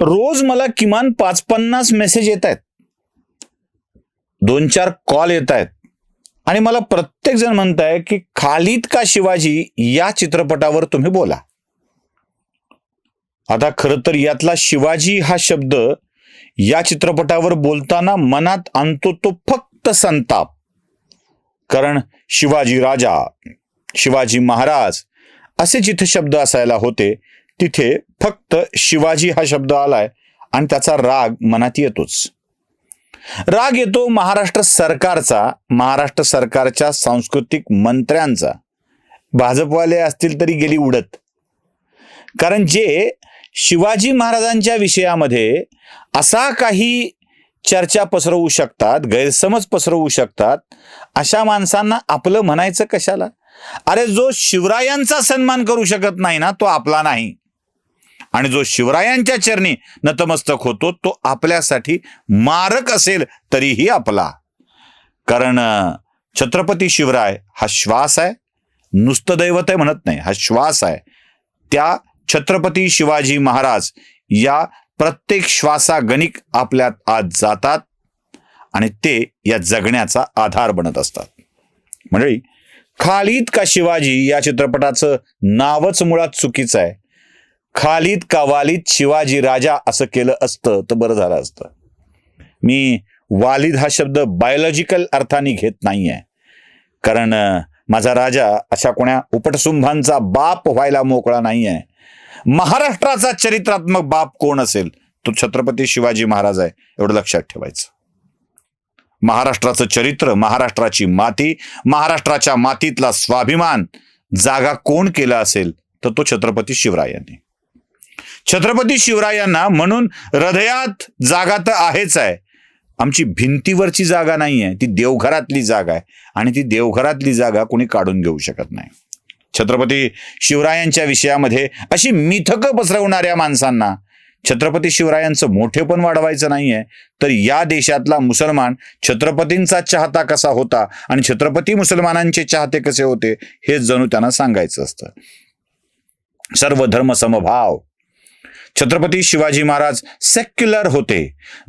रोज मला किमान पाच पन्नास मेसेज येत आहेत. दोन चार कॉल येत आहेत. आणि मला प्रत्येक जण म्हणताय की खालीत का शिवाजी या चित्रपटावर तुम्ही बोला? आता खरं तर यातला शिवाजी हा शब्द या चित्रपटावर बोलताना मनात आणतो तो फक्त संताप. कारण शिवाजी राजा शिवाजी महाराज असे जिथे शब्द असायला होते तिथे फक्त शिवाजी हा शब्द आलाय आणि त्याचा राग मनात येतोच. राग येतो महाराष्ट्र सरकारचा महाराष्ट्र सरकारच्या सांस्कृतिक मंत्र्यांचा. भाजपवाले असतील तरी गेली उडत. कारण जे शिवाजी महाराजांच्या विषयामध्ये असा काही चर्चा पसरवू शकतात गैरसमज पसरवू शकतात अशा माणसांना आपलं म्हणायचं कशाला? अरे जो शिवरायांचा सन्मान करू शकत नाही ना तो आपला नाही. आणि जो शिवरायांच्या चरणी नतमस्तक होतो तो आपल्यासाठी मारक असेल तरीही आपला. कारण छत्रपती शिवराय हा श्वास आहे. नुसतं दैवत आहे म्हणत नाही हा श्वास आहे. त्या छत्रपती शिवाजी महाराज या प्रत्येक श्वासागणिक आपल्यात आज जातात आणि ते या जगण्याचा आधार बनत असतात. मंडळी खालीद का शिवाजी या चित्रपटाचं नावच मुळात चुकीचं आहे? खालीद का शिवाजी राजा असं केलं असतं तर बरं झालं असतं. मी वालिद हा शब्द बायोलॉजिकल अर्थाने घेत नाहीये. कारण माझा राजा अशा कोण्या उपटसुंभांचा बाप व्हायला मोकळा नाहीये. महाराष्ट्राचा चरित्रात्मक बाप कोण असेल? तो छत्रपती शिवाजी महाराज आहे एवढं लक्षात ठेवायचं. महाराष्ट्राचं चरित्र महाराष्ट्राची माती महाराष्ट्राच्या मातीतला स्वाभिमान जागा कोण केला असेल? तर तो छत्रपती शिवरायांनी. छत्रपती शिवरायांना म्हणून हृदयात जागा तर आहेच आहे. आमची भिंतीवरची जागा नाही आहे ती देवघरातली जागा आहे आणि ती देवघरातली जागा कोणी काढून घेऊ शकत नाही. छत्रपती शिवरायांच्या विषयामध्ये अशी मिथकं पसरवणाऱ्या माणसांना छत्रपती शिवरायांचं मोठेपण वाढवायचं नाहीये. तर या देशातला मुसलमान छत्रपतींचा चाहता कसा होता आणि छत्रपती मुसलमानांचे चाहते कसे होते हे जणू त्यांना सांगायचं असतं. सर्व धर्म समभाव छत्रपती शिवाजी महाराज सेक्युलर होते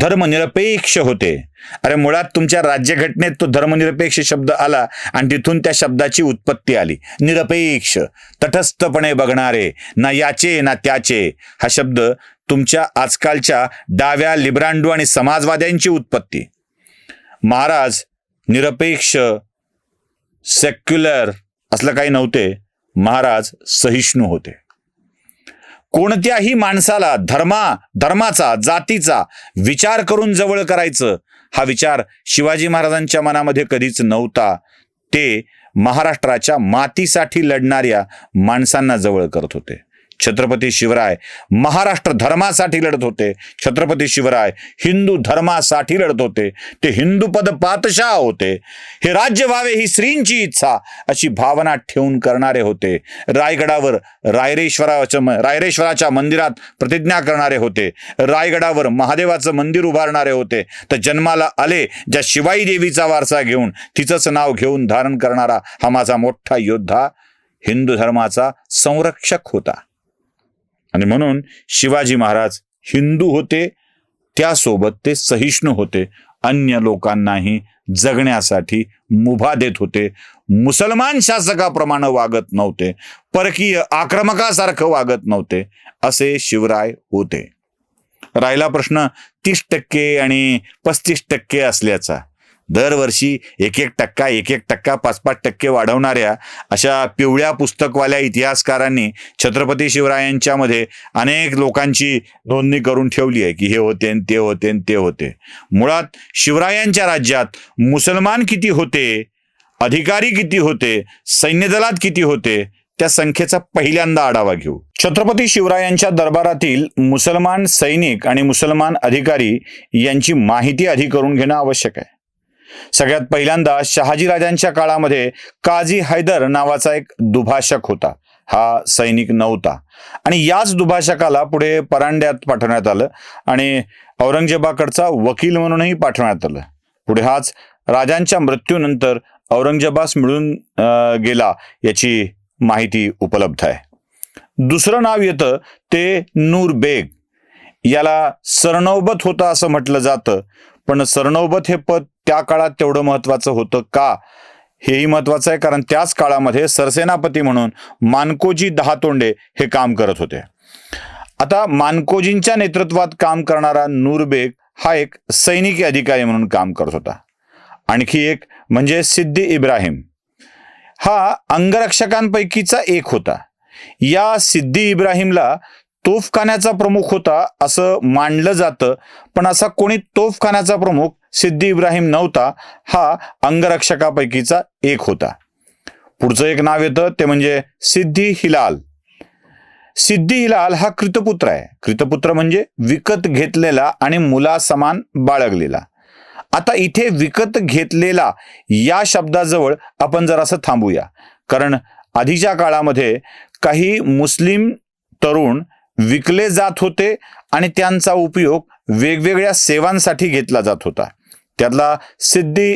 धर्मनिरपेक्ष होते. अरे मुळात तुमच्या राज्यघटनेत तो धर्मनिरपेक्ष शब्द आला आणि तिथून त्या शब्दाची उत्पत्ती आली. निरपेक्ष तटस्थपणे बघणारे ना याचे ना त्याचे. हा शब्द तुमच्या आजकालच्या डाव्या लिब्रांडू आणि समाजवाद्यांची उत्पत्ती. महाराज निरपेक्ष सेक्युलर असलं काही नव्हते महाराज सहिष्णू होते. कोणत्याही माणसाला धर्मा धर्माचा जातीचा विचार करून जवळ करायचं हा विचार शिवाजी महाराजांच्या मनामध्ये कधीच नव्हता. ते महाराष्ट्राच्या मातीसाठी लढणाऱ्या माणसांना जवळ करत होते. छत्रपती शिवराय महाराष्ट्र धर्मासाठी लढत होते. छत्रपती शिवराय हिंदू धर्मासाठी लढत होते. ते हिंदू पद पातशाह होते. हे राज्य व्हावे ही श्रींची इच्छा अशी भावना ठेवून करणारे होते. रायगडावर रायरेश्वराच्या रायरेश्वराच्या मंदिरात प्रतिज्ञा करणारे होते. रायगडावर महादेवाचं मंदिर उभारणारे होते. तर जन्माला आले ज्या शिवाई देवीचा वारसा घेऊन तिचंच नाव घेऊन धारण करणारा हा माझा मोठा योद्धा हिंदू धर्माचा संरक्षक होता. आणि म्हणून शिवाजी महाराज हिंदू होते त्यासोबत ते सहिष्णू होते. अन्य लोकांनाही जगण्यासाठी मुभा देत होते. मुसलमान शासकाप्रमाणे वागत नव्हते. परकीय आक्रमकासारखं वागत नव्हते. असे शिवराय होते. राहिला प्रश्न तीस टक्के आणि पस्तीस टक्के असल्याचा. दरवर्षी एक एक टक्का एक एक टक्का पाच पाच टक्के वाढवणाऱ्या अशा पिवळ्या पुस्तकवाल्या इतिहासकारांनी छत्रपती शिवरायांच्यामध्ये अनेक लोकांची नोंदणी करून ठेवली आहे की हे होते न ते होते न ते होते. मुळात शिवरायांच्या राज्यात मुसलमान किती होते अधिकारी किती होते सैन्यदलात किती होते त्या संख्येचा पहिल्यांदा आढावा घेऊ. छत्रपती शिवरायांच्या दरबारातील मुसलमान सैनिक आणि मुसलमान अधिकारी यांची माहिती आधी करून घेणं आवश्यक आहे. सगळ्यात पहिल्यांदा शहाजीराजांच्या काळामध्ये काझी हैदर नावाचा एक दुभाषक होता. हा सैनिक नव्हता. आणि याच दुभाषकाला पुढे परांड्यात पाठवण्यात आलं आणि औरंगजेबाकडचा वकील म्हणूनही पाठवण्यात आलं. पुढे हाच राजांच्या मृत्यूनंतर औरंगजेबास मिळून अं, गेला याची माहिती उपलब्ध आहे. दुसरं नाव येतं ते नूर बेग याला सरनौबत होता असं म्हटलं जातं. पण सरनौबत हे पद त्या काळात तेवढं महत्वाचं होतं का? हेही महत्वाचं आहे कारण त्याच काळामध्ये सरसेनापती म्हणून मानकोजी दहातोंडे हे काम करत होते. आता मानकोजींच्या नेतृत्वात काम करणारा नूरबेग हा एक सैनिकी अधिकारी म्हणून काम करत होता. आणखी एक म्हणजे सिद्दी इब्राहिम. हा अंगरक्षकांपैकीचा एक होता. या सिद्दी इब्राहिमला तोफखान्याचा प्रमुख होता असं मानलं जातं. पण असा कोणी तोफखान्याचा प्रमुख सिद्धी इब्राहिम नव्हता हा अंगरक्षकापैकीचा एक होता. पुढचं एक नाव येतं ते म्हणजे सिद्धी हिलाल. सिद्धी हिलाल हा कृतपुत्र आहे. कृतपुत्र म्हणजे विकत घेतलेला आणि मुलासमान बाळगलेला. आता इथे विकत घेतलेला या शब्दाजवळ आपण जरासं थांबूया. कारण आधीच्या काळामध्ये काही मुस्लिम तरुण विकले जात होते आणि त्यांचा उपयोग वेगवेगळ्या सेवांसाठी घेतला जात होता. त्यातला सिद्धी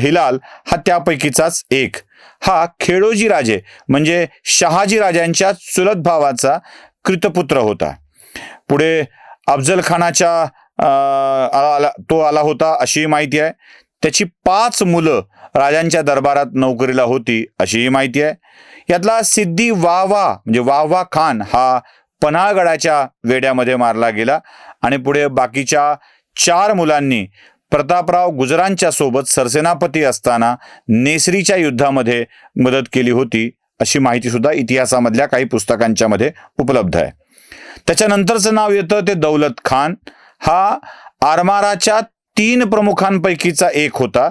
हिलाल हा त्यापैकीचाच एक. हा खेडोजी राजे म्हणजे शहाजी राजांच्या चुलत भावाचा कृतपुत्र होता. पुढे अफजल खानाच्या अं, आला तो आला होता अशीही माहिती आहे. त्याची पाच मुलं राजांच्या दरबारात नोकरीला होती अशीही माहिती आहे. यातला सिद्धी वावा म्हणजे वावा खान हा पन्हाळगडाच्या वेड्यामध्ये मारला गेला. आणि पुढे बाकीच्या चार मुलांनी प्रतापराव गुजरांच्या सोबत सरसेनापती असताना नेसरीच्या युद्धामध्ये मदत केली होती अशी माहिती सुद्धा इतिहासामधल्या काही पुस्तकांच्या मध्ये उपलब्ध आहे. त्याच्यानंतरचं नाव येतं ते दौलत खान. हा आरमाराच्या तीन प्रमुखांपैकीचा एक होता.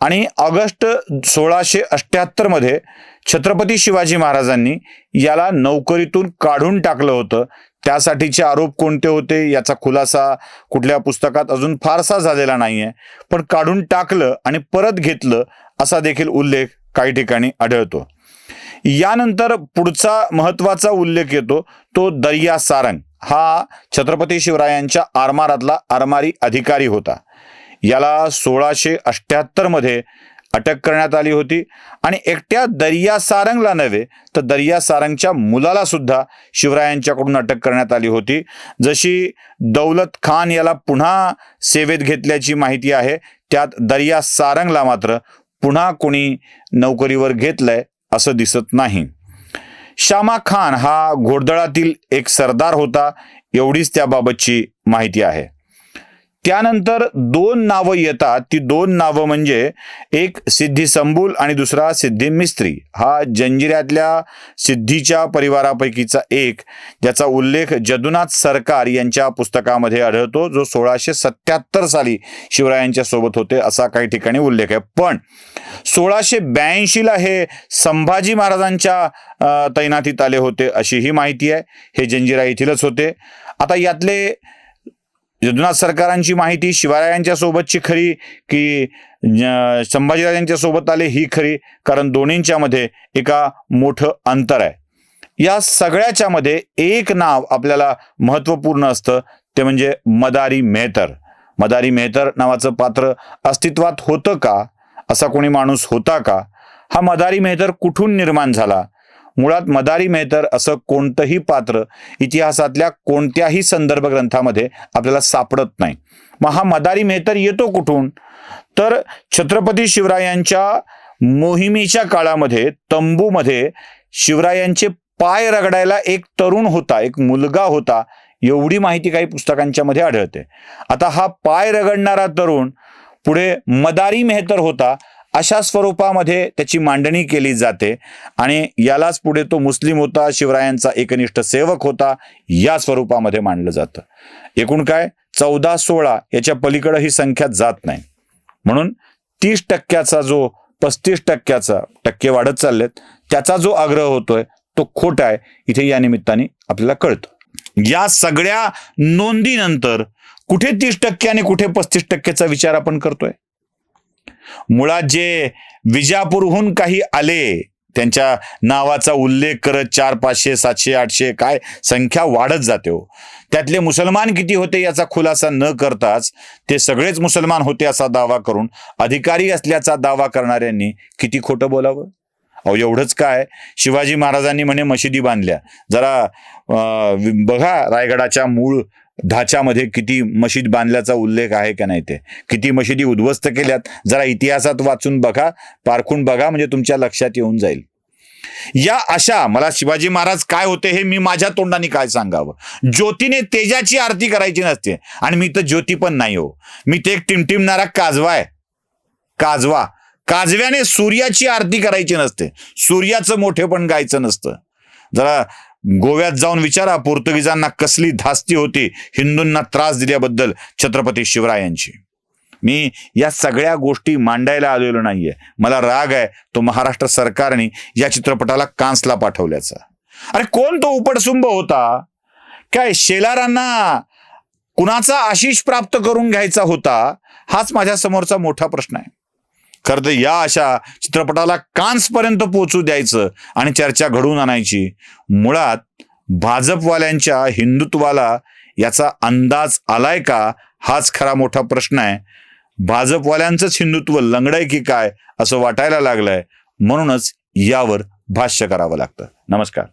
आणि ऑगस्ट सोळाशे अठ्ठ्याहत्तरमध्ये छत्रपती शिवाजी महाराजांनी याला नोकरीतून काढून टाकलं होतं. त्यासाठीचे आरोप कोणते होते? याचा खुलासा कुठल्या पुस्तकात अजून फारसा झालेला नाहीये. पण काढून टाकलं आणि परत घेतलं असा देखील उल्लेख काही ठिकाणी आढळतो. यानंतर पुढचा महत्त्वाचा उल्लेख येतो. तो दर्या सारंग. हा छत्रपती शिवरायांच्या आरमारातला आरमारी अधिकारी होता. याला सोळाशे अठ्ठ्याहत्तरमध्ये अटक करण्यात आली होती. आणि एकट्या दर्या सारंगला नव्हे तर दर्या सारंगच्या मुलाला सुद्धा शिवरायांच्याकडून अटक करण्यात आली होती. जशी दौलत खान याला पुन्हा सेवेत घेतल्याची माहिती आहे त्यात दर्या सारंगला मात्र पुन्हा कोणी नोकरीवर घेतलंय असं दिसत नाही. शामा खान हा घोडदळातील एक सरदार होता एवढीच त्याबाबतची माहिती आहे. त्यानंतर दोन नावं येतात. ती दोन नावं म्हणजे एक सिद्धी संबुल आणि दुसरा सिद्धी मिस्त्री. हा जंजिऱ्यातल्या सिद्धीच्या परिवारापैकीचा एक ज्याचा उल्लेख जदुनाथ सरकार यांच्या पुस्तकामध्ये आढळतो जो सोळाशे सत्याहत्तर साली शिवरायांच्या सोबत होते असा काही ठिकाणी उल्लेख आहे. पण सोळाशे ब्याऐंशीला हे संभाजी महाराजांच्या तैनातीत आले होते अशी ही माहिती आहे. हे जंजिरा येथीलच होते. आता यातले यदुनाथ सरकारांची माहिती शिवरायांच्या सोबतची खरी की संभाजीराजांच्या सोबत आले ही खरी कारण दोन्हींच्या मध्ये एका मोठं अंतर आहे. या सगळ्याच्या मध्ये एक नाव आपल्याला महत्त्वपूर्ण असतं ते म्हणजे मदारी मेहतर. मदारी मेहतर नावाचं पात्र अस्तित्वात होतं का? असा कोणी माणूस होता का? हा मदारी मेहतर कुठून निर्माण झाला? मुळात मदारी मेहतर असं कोणतंही पात्र इतिहासातल्या कोणत्याही संदर्भ ग्रंथामध्ये आपल्याला सापडत नाही. मग हा मदारी मेहतर येतो कुठून? तर छत्रपती शिवरायांच्या मोहिमेच्या काळामध्ये तंबूमध्ये शिवरायांचे पाय रगडायला एक तरुण होता एक मुलगा होता एवढी माहिती काही पुस्तकांच्या मध्ये आढळते. आता हा पाय रगडणारा तरुण पुढे मदारी मेहतर होता अशा स्वरूपामध्ये त्याची मांडणी केली जाते आणि यालाच पुढे तो मुस्लिम होता शिवरायांचा एकनिष्ठ सेवक होता या स्वरूपामध्ये मांडलं जातं. एकूण काय? चौदा सोळा याच्या पलीकडं ही संख्या जात नाही. म्हणून तीस टक्क्याचा जो पस्तीस टक्क्याचा टक्के वाढत चाललेत त्याचा जो आग्रह होतोय तो खोटा आहे. इथे या निमित्ताने आपल्याला कळतं. या सगळ्या नोंदीनंतर कुठे तीस टक्के आणि कुठे पस्तीस टक्क्याचा विचार आपण करतोय? मुळात जे विजापूरहून काही आले त्यांच्या नावाचा उल्लेख करत चार पाचशे सातशे आठशे काय संख्या वाढत जाते हो. त्यातले मुसलमान किती होते याचा खुलासा न करताच ते सगळेच मुसलमान होते असा दावा करून अधिकारी असल्याचा दावा करणाऱ्यांनी किती खोटं बोलावं? अहो एवढंच काय? शिवाजी महाराजांनी म्हणे मशिदी बांधल्या. जरा बघा रायगडाच्या मूळ ढाच्यामध्ये किती मशीद बांधल्याचा उल्लेख आहे का नाही ते? किती मशिदी उद्ध्वस्त केल्यात? जरा इतिहासात वाचून बघा पारखून बघा म्हणजे तुमच्या लक्षात येऊन जाईल. या अशा मला शिवाजी महाराज काय होते हे मी माझ्या तोंडाने काय सांगावं? ज्योतीने तेजाची आरती करायची नसते. आणि मी तर ज्योती पण नाही हो. मी ते एक टिमटिमणारा काजवा आहे. काजवा. काजव्याने सूर्याची आरती करायची नसते. सूर्याचं मोठेपण गायचं नसतं. जरा गोव्यात जाऊन विचारा पोर्तुगीजांना कसली धास्ती होती हिंदूंना त्रास दिल्याबद्दल छत्रपती शिवरायांची. मी या सगळ्या गोष्टी मांडायला आलेलो नाहीये. मला राग आहे तो महाराष्ट्र सरकारने या चित्रपटाला कान्सला पाठवल्याचा. अरे कोण तो उपटसुंभ होता? काय शेलारांना कुणाचा आशिष प्राप्त करून घ्यायचा होता? हाच माझ्या समोरचा मोठा प्रश्न आहे. खरं तर या अशा चित्रपटाला कान्सपर्यंत पोहोचू द्यायचं आणि चर्चा घडवून आणायची. मुळात भाजपवाल्यांच्या हिंदुत्वाला याचा अंदाज आलाय का? हाच खरा मोठा प्रश्न आहे. भाजपवाल्यांचंच हिंदुत्व लंगडय की काय असं वाटायला लागलंय. म्हणूनच यावर भाष्य करावं लागतं. नमस्कार.